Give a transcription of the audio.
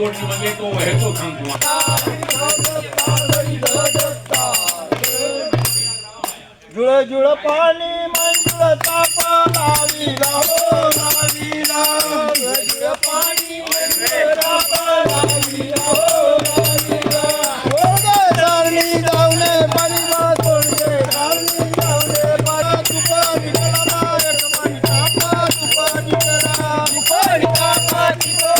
तोडली म्हणजे तो ह्याचो सांगतो जुळ जुळ पाणी मंजुळ ताप लावीला हो लावीला जुळ जुळ पाणी मंजुळ ताप लावीला हो लावीला हो गे राणी जाऊने पाणी वा तोडगे राणी जाऊने पाणी तुपा निघाला मारक पाणी तापा तुपा निघाला तुपा